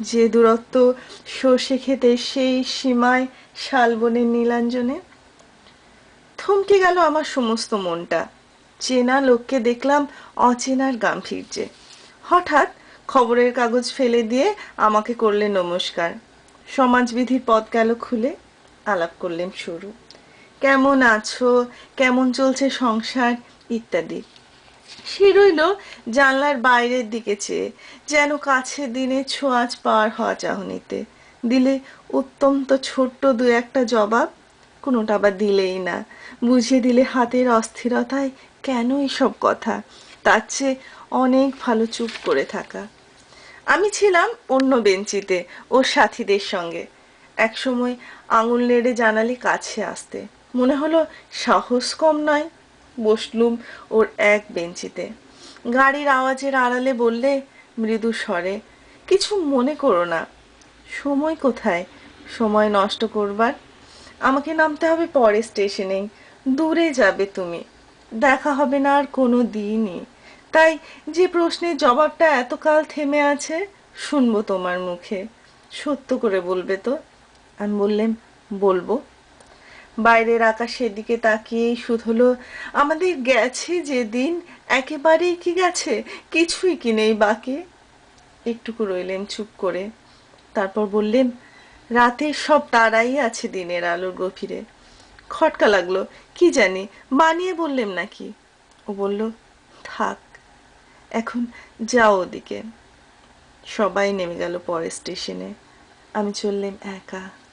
যে দূরত্ব সর্ষে খেতে সেই সীমায় শালবনের নীলাঞ্জনে? থমকে গেল আমার সমস্ত মনটা। চেনা লোককে দেখলাম অচেনার গাম্ভীর্যে। হঠাৎ খবরের কাগজ ফেলে দিয়ে আমাকে করলেন নমস্কার। সমাজবিধির পথ গেল খুলে আলাপ করলেন শুরু। কেমন আছো? কেমন চলছে সংসার? ইত্যাদি। সে রইল জানলার বাইরের দিকে চেয়ে, যেন কাছে দিনে ছোঁয়াচ পার হওয়া চাহনিতে। দিলে অত্যন্ত ছোট্ট দু একটা জবাব, কোনোটা আবার দিলেই না। বুঝিয়ে দিলে হাতের অস্থিরতায় কেন এসব কথা? তার চেয়ে অনেক ভালো চুপ করে থাকা। আমি ছিলাম অন্য বেঞ্চিতে, ওর সাথীদের সঙ্গে। একসময় আঙুল নেড়ে জানালে কাছে আসতে। মনে হলো সাহস কম নয়। বসলুম ওর এক বেঞ্চিতে। গাড়ির আওয়াজের আড়ালে বললে, মৃদু স্বরে, কিছু মনে করো না। সময় কোথায়? সময় নষ্ট করবার? আমাকে নামতে হবে পরে স্টেশনেই দূরে যাবে তুমি। দেখা হবে না আর কোনো দিনই। তাই যে প্রশ্নের জবাবটা এতকাল থেমে আছে, শুনব তোমার মুখে। সত্য করে বলবে তো? আমি বললাম, বলব। বাইরের আকাশের দিকে তাকিয়েই শুধলো আমাদের গেছে যেদিন, একেবারেই কি গেছে? কিছুই কি নেই বাকি? একটুকু রইলেন চুপ করে। তারপর বললেন, রাতে সব তারাই আছে দিনের আলোর গভীরে। খটকা লাগল, কি জানি, বানিয়ে বললেম নাকি? ও বলল, থাক, এখন যাও ওদিকে। সবাই নেমে গেল পরের স্টেশনে। আমি চললাম একা।